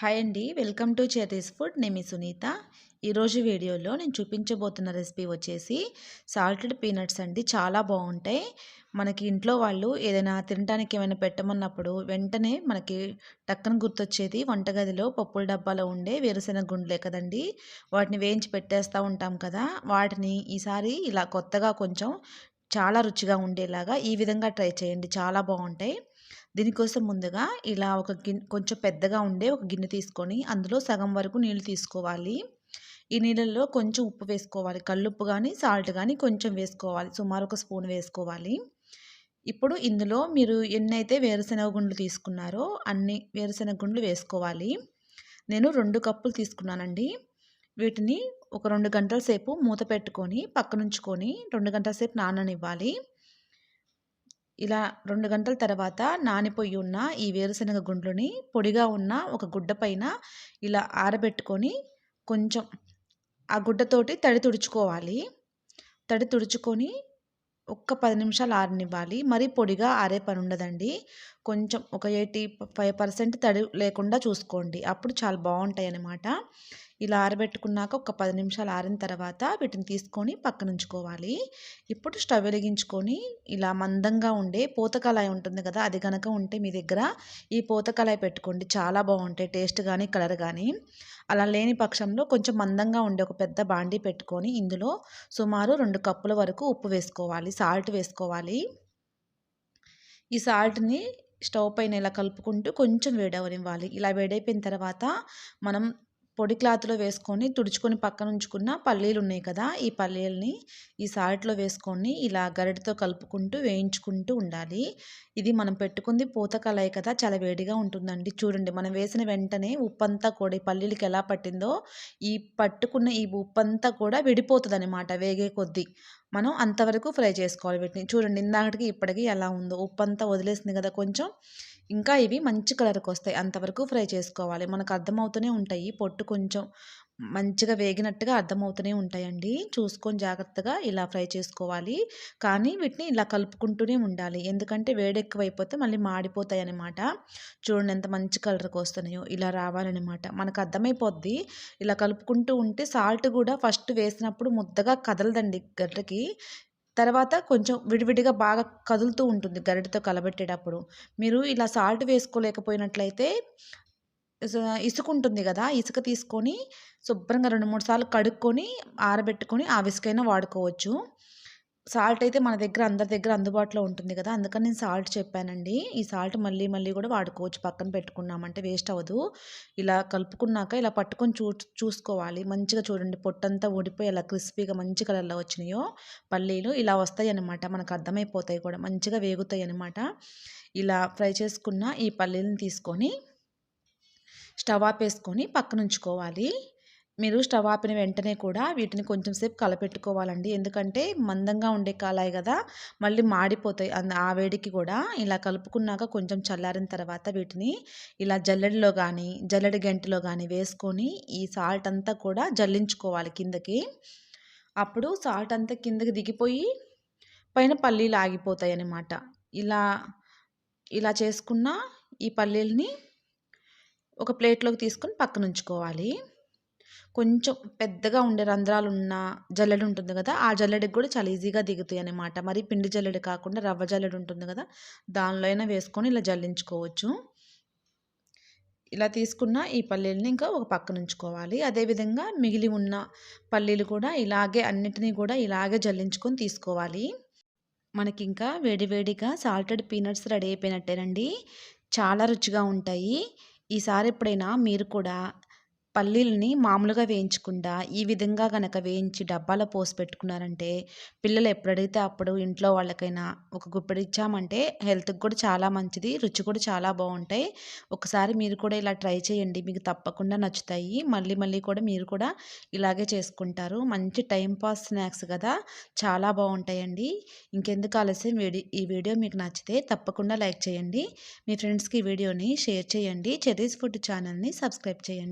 Hi అండి. Welcome to Chethis food. నేను సునీత. ఈరోజు వీడియోలో నేను చూపించబోతున్న రెసిపీ వచ్చేసి సాల్టెడ్ పీనట్స్ అండి. చాలా బాగుంటాయి. మనకి ఇంట్లో వాళ్ళు ఏదైనా తినడానికి ఏమైనా పెట్టమన్నప్పుడు వెంటనే మనకి టక్కన గుర్తొచ్చేది వంటగదిలో పప్పుల డబ్బాలో ఉండే వేరుశెనగ గుండ్లే కదండి. వాటిని వేయించి పెట్టేస్తూ ఉంటాం కదా. వాటిని ఈసారి ఇలా కొత్తగా కొంచెం చాలా రుచిగా ఉండేలాగా ఈ విధంగా ట్రై చేయండి. చాలా బాగుంటాయి. దీనికోసం ముందుగా ఇలా ఒక గిన్నె కొంచెం పెద్దగా ఉండే ఒక గిన్నె తీసుకొని అందులో సగం వరకు నీళ్ళు తీసుకోవాలి. ఈ నీళ్ళల్లో కొంచెం ఉప్పు వేసుకోవాలి. కల్లుప్పు కానీ సాల్ట్ కానీ కొంచెం వేసుకోవాలి. సుమారు ఒక స్పూన్ వేసుకోవాలి. ఇప్పుడు ఇందులో మీరు ఎన్నైతే వేరుశనగ గుండ్లు తీసుకున్నారో అన్ని వేరుశనగ గుండ్లు వేసుకోవాలి. నేను రెండు కప్పులు తీసుకున్నానండి. వీటిని ఒక రెండు గంటల సేపు మూత పెట్టుకొని పక్కనుంచుకొని రెండు గంటల సేపు నాననివ్వాలి. ఇలా రెండు గంటల తర్వాత నానిపోయి ఉన్న ఈ వేరుశనగ గుండ్లని పొడిగా ఉన్న ఒక గుడ్డ పైన ఇలా ఆరబెట్టుకొని కొంచెం ఆ గుడ్డతోటి తడి తుడుచుకోవాలి. తడి తుడుచుకొని ఒక్క పది నిమిషాలు ఆరనివ్వాలి. మరీ పొడిగా ఆరే పని ఉండదండి కొంచెం ఒక ఎయిటీ ఫైవ్ పర్సెంట్ తడి లేకుండా చూసుకోండి. అప్పుడు చాలా బాగుంటాయి అన్నమాట ఇలా ఆరబెట్టుకున్నాక ఒక పది నిమిషాలు ఆరిన తర్వాత వీటిని తీసుకొని పక్కనుంచుకోవాలి. ఇప్పుడు స్టవ్ వెలిగించుకొని ఇలా మందంగా ఉండే పూతకలాయి ఉంటుంది కదా అది కనుక ఉంటే మీ దగ్గర ఈ పూతకలాయి పెట్టుకోండి. చాలా బాగుంటాయి టేస్ట్ కానీ కలర్ కానీ అలా లేని పక్షంలో కొంచెం మందంగా ఉండే ఒక పెద్ద బాండీ పెట్టుకొని ఇందులో సుమారు రెండు కప్పుల వరకు ఉప్పు వేసుకోవాలి సాల్ట్ వేసుకోవాలి. ఈ సాల్ట్ని స్టవ్ పైన ఇలా కలుపుకుంటూ కొంచెం వేడవనివ్వాలి. ఇలా వేడైపోయిన తర్వాత మనం పొడి క్లాత్లో వేసుకొని తుడుచుకొని పక్కన ఉంచుకున్న పల్లీలు ఉన్నాయి కదా ఈ పల్లీలని ఈ సాల్ట్లో వేసుకొని ఇలా గరిటతో కలుపుకుంటూ వేయించుకుంటూ ఉండాలి. ఇది మనం పెట్టుకుంది పూత కలాయి కదా చాలా వేడిగా ఉంటుందండి. చూడండి మనం వేసిన వెంటనే ఉప్పంతా కూడా ఈ పల్లీలకి ఎలా పట్టిందో ఈ పట్టుకున్న ఈ ఉప్పంతా కూడా విడిపోతుంది అనమాట వేగే కొద్దీ. మనం అంతవరకు ఫ్రై చేసుకోవాలి వీటిని. చూడండి ఇందాకటికి ఇప్పటికీ ఎలా ఉందో. ఉప్పంతా వదిలేసింది కదా కొంచెం. ఇంకా ఇవి మంచి కలర్కి వస్తాయి. అంతవరకు ఫ్రై చేసుకోవాలి. మనకు అర్థమవుతూనే ఉంటాయి. పొట్టు కొంచెం మంచిగా వేగినట్టుగా అర్థమవుతూనే ఉంటాయండి. చూసుకొని జాగ్రత్తగా ఇలా ఫ్రై చేసుకోవాలి. కానీ వీటిని ఇలా కలుపుకుంటూనే ఉండాలి. ఎందుకంటే వేడెక్కువైపోతే మళ్ళీ మాడిపోతాయి అనమాట చూడండి ఎంత మంచి కలర్కి వస్తున్నాయో. ఇలా రావాలన్నమాట. మనకు అర్థమైపోద్ది. ఇలా కలుపుకుంటూ ఉంటే సాల్ట్ కూడా ఫస్ట్ వేసినప్పుడు ముద్దగా కదలదండి గడ్డకి తర్వాత కొంచెం విడివిడిగా బాగా కదులుతూ ఉంటుంది గరిటతో కలబెట్టేటప్పుడు. మీరు ఇలా సాల్ట్ వేసుకోలేకపోయినట్లయితే ఇసుక ఉంటుంది కదా ఇసుక తీసుకొని శుభ్రంగా రెండు మూడు సార్లు కడుక్కొని ఆరబెట్టుకొని ఆ విసుకైనా వాడుకోవచ్చు. సాల్ట్ అయితే మన దగ్గర అందరి దగ్గర అందుబాటులో ఉంటుంది కదా అందుకని నేను సాల్ట్ చెప్పానండి. ఈ సాల్ట్ మళ్ళీ మళ్ళీ కూడా వాడుకోవచ్చు పక్కన పెట్టుకున్నామంటే వేస్ట్ అవ్వదు. ఇలా కలుపుకున్నాక ఇలా పట్టుకొని చూ చూసుకోవాలి. మంచిగా చూడండి పొట్టంతా ఊడిపోయి ఇలా క్రిస్పీగా మంచి కలర్లో వచ్చినాయో పల్లీలు ఇలా వస్తాయి అనమాట మనకు అర్థమైపోతాయి కూడా మంచిగా వేగుతాయి అనమాట ఇలా ఫ్రై చేసుకున్న ఈ పల్లీలను తీసుకొని స్టవ్ ఆపేసుకొని పక్కన ఉంచుకోవాలి. మీరు స్టవ్ ఆపిన వెంటనే కూడా వీటిని కొంచెం సేపు కలపెట్టుకోవాలండి. ఎందుకంటే మందంగా ఉండే కాలాయి కదా మళ్ళీ మాడిపోతాయి. ఆ వేడికి కూడా ఇలా కలుపుకున్నాక కొంచెం చల్లారిన తర్వాత వీటిని ఇలా జల్లడిలో కానీ జల్లెడి గంటిలో కానీ వేసుకొని ఈ సాల్ట్ అంతా కూడా జల్లించుకోవాలి కిందకి. అప్పుడు సాల్ట్ అంతా కిందకి దిగిపోయి పైన పల్లీలు ఆగిపోతాయి అన్నమాట. ఇలా ఇలా చేసుకున్న ఈ పల్లీలని ఒక ప్లేట్లోకి తీసుకొని పక్కన ఉంచుకోవాలి కొంచెం పెద్దగా ఉండే రంధ్రాలు ఉన్న జల్లెడు ఉంటుంది కదా ఆ జల్లెడికి కూడా చాలా ఈజీగా దిగుతాయి అనమాట మరి పిండి జల్లెడు కాకుండా రవ్వ జల్లెడు ఉంటుంది కదా దానిలో అయినా వేసుకొని ఇలా జల్లించుకోవచ్చు. ఇలా తీసుకున్న ఈ పల్లీలని ఇంకా ఒక పక్కన ఉంచుకోవాలి. అదేవిధంగా మిగిలి ఉన్న పల్లీలు కూడా ఇలాగే అన్నిటినీ కూడా ఇలాగే జల్లించుకొని తీసుకోవాలి. మనకి ఇంకా వేడివేడిగా సాల్టెడ్ పీనట్స్ రెడీ అయిపోయినట్టేనండి. చాలా రుచిగా ఉంటాయి. ఈసారి ఎప్పుడైనా మీరు కూడా పల్లీలని మామూలుగా వేయించకుండా ఈ విధంగా కనుక వేయించి డబ్బాలో పోసి పెట్టుకున్నారంటే పిల్లలు ఎప్పుడైతే అప్పుడు ఇంట్లో వాళ్ళకైనా ఒక గుప్పెడు ఇచ్చామంటే హెల్త్కి కూడా చాలా మంచిది రుచి కూడా చాలా బాగుంటాయి. ఒకసారి మీరు కూడా ఇలా ట్రై చేయండి. మీకు తప్పకుండా నచ్చుతాయి. మళ్ళీ మళ్ళీ కూడా మీరు కూడా ఇలాగే చేసుకుంటారు. మంచి టైం పాస్ స్నాక్స్ కదా. చాలా బాగుంటాయండి. ఇంకెందుకు ఆలస్యం? వీడియో ఈ వీడియో మీకు నచ్చితే తప్పకుండా లైక్ చేయండి. మీ ఫ్రెండ్స్కి ఈ వీడియోని షేర్ చేయండి. చెరీస్ ఫుడ్ ఛానల్ని సబ్స్క్రైబ్ చేయండి.